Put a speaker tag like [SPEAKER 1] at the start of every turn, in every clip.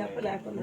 [SPEAKER 1] చెప్పలేకుండా.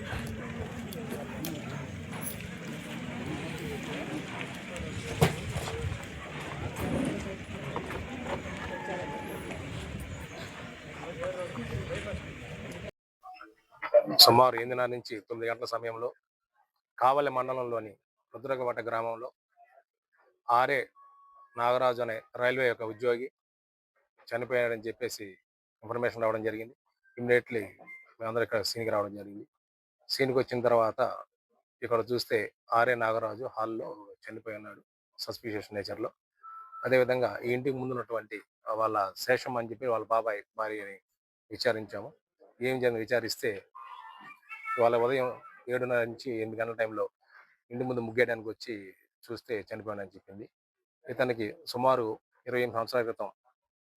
[SPEAKER 2] సుమారు ఎనిమిదిన్నర నుంచి తొమ్మిది గంటల సమయంలో కావలి మండలంలోని రుద్రగవట గ్రామంలో ఆర్ఏ నాగరాజు అనే రైల్వే యొక్క ఉద్యోగి చనిపోయాడని చెప్పేసి ఇన్ఫర్మేషన్ రావడం జరిగింది. ఇమ్మీడియట్లీ మేమందరూ ఇక్కడ సీన్కి రావడం జరిగింది. సీన్కి వచ్చిన తర్వాత ఇక్కడ చూస్తే ఆర్ఏ నాగరాజు హాల్లో చనిపోయి ఉన్నాడు సస్పిషియస్ నేచర్లో. అదేవిధంగా ఈ ఇంటికి ముందు ఉన్నటువంటి వాళ్ళ శేషం అని చెప్పి వాళ్ళ బాబాయ్ భార్యని విచారించాము. ఏం జరిగింది విచారిస్తే ఇవాళ ఉదయం ఏడున్నర నుంచి ఎనిమిది గంటల టైంలో ఇంటి ముందు ముగ్గేయడానికి వచ్చి చూస్తే చనిపోయాడని చెప్పింది. ఇతనికి సుమారు ఇరవై ఎనిమిది సంవత్సరాల క్రితం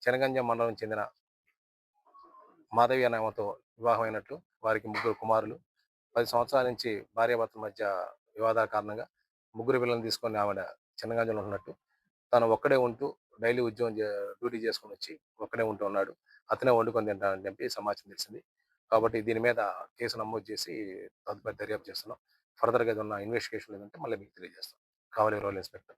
[SPEAKER 2] చెనగంజ మండలం చెందిన మాధవి అనామతో వివాహమైనట్లు వివాహం వారికి ముగ్గురు కుమారులు పది సంవత్సరాల నుంచి భార్యాభర్తల మధ్య వివాదాల కారణంగా ముగ్గురు పిల్లల్ని తీసుకొని ఆవిడ చిన్నగంజలో ఉన్నట్టు తను ఒక్కడే ఉంటూ డైలీ ఉద్యోగం చే- డ్యూటీ చేసుకొని వచ్చి ఒక్కడే ఉంటూ ఉన్నాడు. అతనే వండుకొని తింటానని చెప్పి సమాచారం తెలిసింది. కాబట్టి దీని మీద కేసు నమోదు చేసి తదుపరి దర్యాప్తు చేస్తున్నాం. ఫర్దర్గా ఏదన్నా ఇన్వెస్టిగేషన్ లేదంటే మళ్ళీ మీకు తెలియజేస్తాం. కావాలి రోల్ ఇన్స్పెక్టర్.